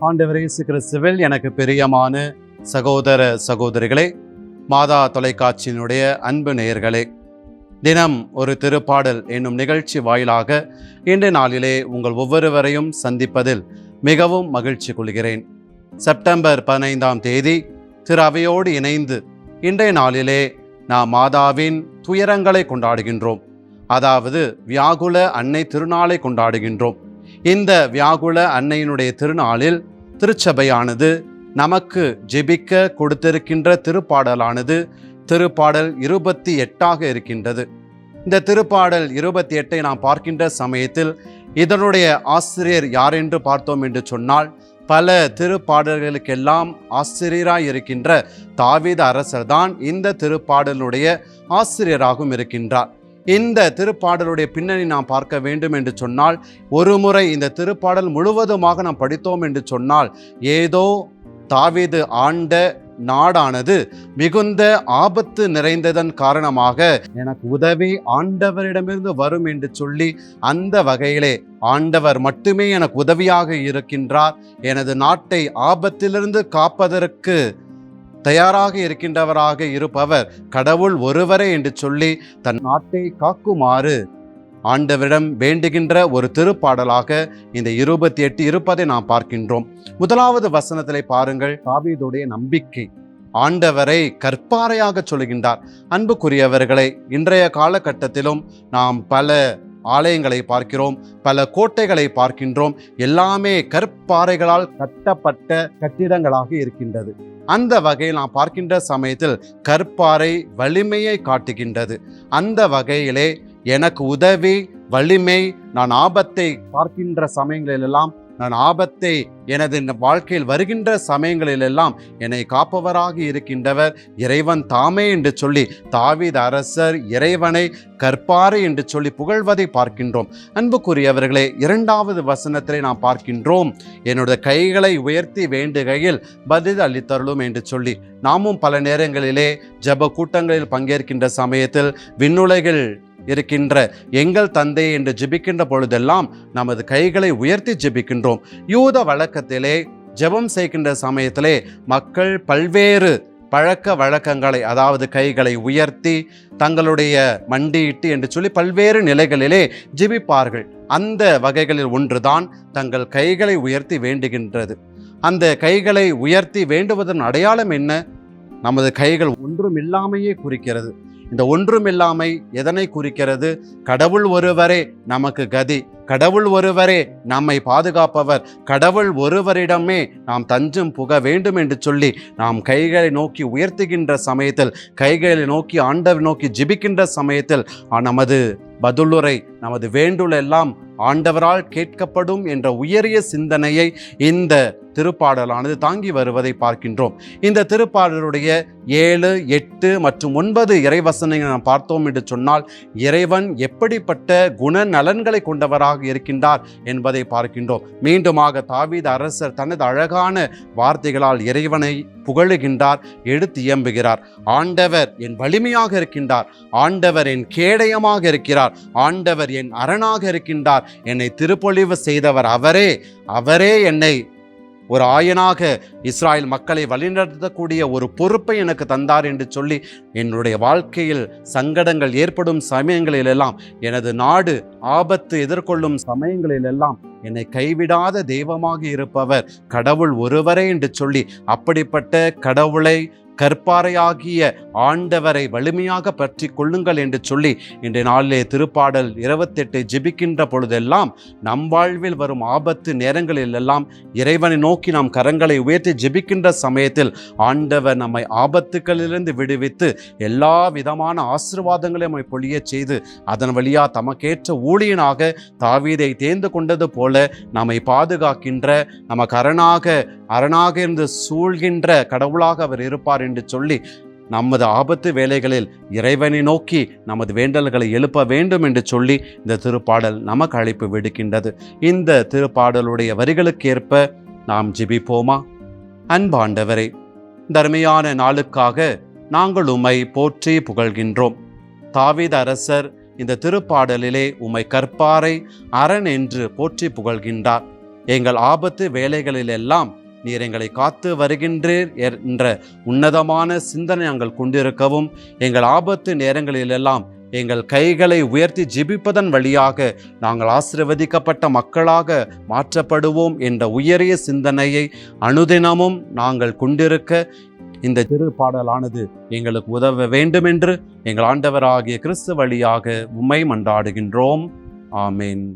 ஆண்டவரே இயேசு கிறிஸ்துவில் எனக்கு பிரியமான சகோதர சகோதரிகளே மாதா தொலைக்காட்சியினுடைய அன்பு நேயர்களே தினம் ஒரு திருப்பாடல் என்னும் நிகழ்ச்சி வாயிலாக இன்றைய நாளிலே உங்கள் ஒவ்வொருவரையும் சந்திப்பதில் மிகவும் மகிழ்ச்சி கொள்கிறேன். செப்டம்பர் பதினைந்தாம் தேதி திரு அவையோடு இணைந்து இன்றைய நாளிலே நாம் மாதாவின் துயரங்களை கொண்டாடுகின்றோம். அதாவது வியாகுல அன்னை திருநாளை கொண்டாடுகின்றோம். இந்த வியாகுல அன்னையினுடைய திருநாளில் திருச்சபையானது நமக்கு ஜெபிக்க கொடுத்திருக்கின்ற திருப்பாடலானது. திருப்பாடல் இருபத்தி எட்டாக இருக்கின்றது. இந்த திருப்பாடல் இருபத்தி எட்டை நாம் பார்க்கின்ற சமயத்தில் இதனுடைய ஆசிரியர் யார் என்று பார்த்தோம் என்று சொன்னால் பல திருப்பாடல்களுக்கெல்லாம் ஆசிரியராக இருக்கின்ற தாவீத அரசர் தான் இந்த திருப்பாடலுடைய ஆசிரியராகவும் இருக்கின்றார். இந்த திருப்பாடலுடைய பின்னணி நாம் பார்க்க வேண்டும் என்று சொன்னால் ஒரு முறை இந்த திருப்பாடல் முழுவதுமாக நாம் படித்தோம் என்று சொன்னால் ஏதோ தாவீது ஆண்ட நாடானது மிகுந்த ஆபத்து நிறைந்ததன் காரணமாக எனக்கு உதவி ஆண்டவரிடமிருந்து வரும் என்று சொல்லி அந்த வகையிலே ஆண்டவர் மட்டுமே எனக்கு உதவியாக இருக்கின்றார். எனது நாட்டை ஆபத்திலிருந்து காப்பதற்கு தயாராக இருக்கின்றவராக இருப்பவர் கடவுள் ஒருவரே என்று சொல்லி தன் நாட்டை காக்குமாறு ஆண்டவரிடம் வேண்டுகின்ற ஒரு திருப்பாடலாக இந்த இருபத்தி எட்டு இருப்பதை நாம் பார்க்கின்றோம். முதலாவது வசனத்திலே பாருங்கள். தாவீதுடைய நம்பிக்கை ஆண்டவரை கற்பாறையாக சொல்கின்றார். அன்புக்குரியவர்களை இன்றைய காலகட்டத்திலும் நாம் பல ஆலயங்களை பார்க்கிறோம் பல கோட்டைகளை பார்க்கின்றோம். எல்லாமே கற்பாறைகளால் கட்டப்பட்ட கட்டிடங்களாக இருக்கின்றது. அந்த வகையில் நாம் பார்க்கின்ற சமயத்தில் கற்பாறை வலிமையை காட்டுகின்றது. அந்த வகையிலே எனக்கு உதவி வலிமை நான் ஆபத்தை பார்க்கின்ற சமயங்களிலெல்லாம் நான் ஆபத்தை எனது வாழ்க்கையில் வருகின்ற சமயங்களிலெல்லாம் என்னை காப்பவராக இருக்கின்றவர். இறைவன் தாமே என்று சொல்லி தாவித அரசர் இறைவனை கற்பாறு என்று சொல்லி புகழ்வதை பார்க்கின்றோம். அன்புக்குரியவர்களே இரண்டாவது வசனத்திலே நாம் பார்க்கின்றோம். என்னுடைய கைகளை உயர்த்தி வேண்டுகையில் பதில் அளித்தருளும் என்று சொல்லி நாமும் பல நேரங்களிலே ஜெப கூட்டங்களில் பங்கேற்கின்ற சமயத்தில் விண்ணுலகில் இருக்கின்ற எங்கள் தந்தை என்று ஜெபிக்கின்ற பொழுதெல்லாம் நமது கைகளை உயர்த்தி ஜெபிக்கின்றோம். யூத வழக்கத்திலே ஜெபம் செய்கின்ற சமயத்திலே மக்கள் பல்வேறு பழக்க வழக்கங்களை அதாவது கைகளை உயர்த்தி தங்களுடைய மண்டியிட்டு என்று சொல்லி பல்வேறு நிலைகளிலே ஜிபிப்பார்கள். அந்த வகைகளில் ஒன்றுதான் தங்கள் கைகளை உயர்த்தி வேண்டுகின்றது. அந்த கைகளை உயர்த்தி வேண்டுவதன் அடையாளம் என்ன? நமது கைகள் ஒன்றும் இல்லாமையே குறிக்கிறது. இந்த ஒன்றுமில்லாமை எதனை குறிக்கிறது? கடவுள் ஒருவரே நமக்கு கதி. கடவுள் ஒருவரே நம்மை பாதுகாப்பவர். கடவுள் ஒருவரிடமே நாம் தஞ்சம் புக வேண்டும் என்று சொல்லி நாம் கைகளை நோக்கி உயர்த்துகின்ற சமயத்தில் கைகளை நோக்கி ஆண்டவர் நோக்கி ஜிபிக்கின்ற சமயத்தில் நமது பதிலுரை நமது வேண்டுள் எல்லாம் ஆண்டவரால் கேட்கப்படும் என்ற உயரிய சிந்தனையை இந்த திருப்பாடலானது தாங்கி வருவதை பார்க்கின்றோம். இந்த திருப்பாடலுடைய ஏழு எட்டு மற்றும் ஒன்பது இறைவசனங்களை நாம் பார்த்தோம் என்று சொன்னால் இறைவன் எப்படிப்பட்ட குண நலன்களை கொண்டவராக இருக்கின்றார் என்பதை பார்க்கின்றோம். மீண்டுமாக தாவீத அரசர் தனது அழகான வார்த்தைகளால் இறைவனை புகழுகின்றார் எடுத்து இயம்புகிறார். ஆண்டவர் என் வலிமையாக இருக்கின்றார் ஆண்டவர் என் கேடயமாக இருக்கிறார் ஆண்டவர் என் அரணாக இருக்கின்றார். என்னை திருப்பொழிவு செய்தவர் அவரே. அவரே என்னை ஒரு ஆயனாக இஸ்ராயல் மக்களை வழிநடத்தக்கூடிய ஒரு பொறுப்பை எனக்கு தந்தார் என்று சொல்லி என்னுடைய வாழ்க்கையில் சங்கடங்கள் ஏற்படும் சமயங்களிலெல்லாம் எனது நாடு ஆபத்து எதிர்கொள்ளும் சமயங்களில் எல்லாம் என்னை கைவிடாத தெய்வமாக இருப்பவர் கடவுள் ஒருவரே என்று சொல்லி அப்படிப்பட்ட கடவுளை கற்பாறையாகிய ஆண்டவரை வலிமையாக பற்றி கொள்ளுங்கள் என்று சொல்லி இன்றைய நாளிலே திருப்பாடல் இருபத்தெட்டை ஜெபிக்கின்ற பொழுதெல்லாம் நம் வாழ்வில் வரும் ஆபத்து நேரங்களில் எல்லாம் இறைவனை நோக்கி நாம் கரங்களை உயர்த்தி ஜெபிக்கின்ற சமயத்தில் ஆண்டவர் நம்மை ஆபத்துக்களிலிருந்து விடுவித்து எல்லா விதமான ஆசீர்வாதங்களையும் நம்மை பொழியச் செய்து அதன் வழியா தமக்கேற்ற ஊழியனாக தாவீதை தேர்ந்து கொண்டது போல நம்மை பாதுகாக்கின்ற நமக்கு அரணாக அரணாக இருந்து சூழ்கின்ற கடவுளாக அவர் இருப்பார் என்று சொல்லி நமது ஆபத்து வேலைகளில் இறைவனை நோக்கி நமது வேண்டல்களை எழுப்ப வேண்டும் என்று சொல்லி இந்த திருப்பாடல் நமக்கு அழைப்பு விடுக்கின்றது. இந்த திருப்பாடலுடைய வரிகளுக்கேற்ப நாம் ஜிபிப்போமா? அன்பாண்டவரே தர்மையான நாளுக்காக நாங்கள் உம்மை போற்றி புகழ்கின்றோம். தாவீத அரசர் இந்த திருப்பாடலிலே உமை கற்பாரை அரண் என்று போற்றி புகழ்கின்றார். எங்கள் ஆபத்து வேலைகளிலெல்லாம் நீர் எங்களை காத்து வருகின்றீர் என்ற உன்னதமான சிந்தனை நாங்கள் கொண்டிருக்கவும் எங்கள் ஆபத்து நேரங்களிலெல்லாம் எங்கள் கைகளை உயர்த்தி ஜிபிப்பதன் வழியாக நாங்கள் ஆசிர்வதிக்கப்பட்ட மக்களாக மாற்றப்படுவோம் என்ற உயரிய சிந்தனையை அனுதினமும் நாங்கள் கொண்டிருக்க இந்த திரு பாடலானது எங்களுக்கு உதவ வேண்டுமென்று எங்கள் ஆண்டவராகிய கிறிஸ்து வழியாக உம்மை மன்றாடுகின்றோம். ஆமேன்.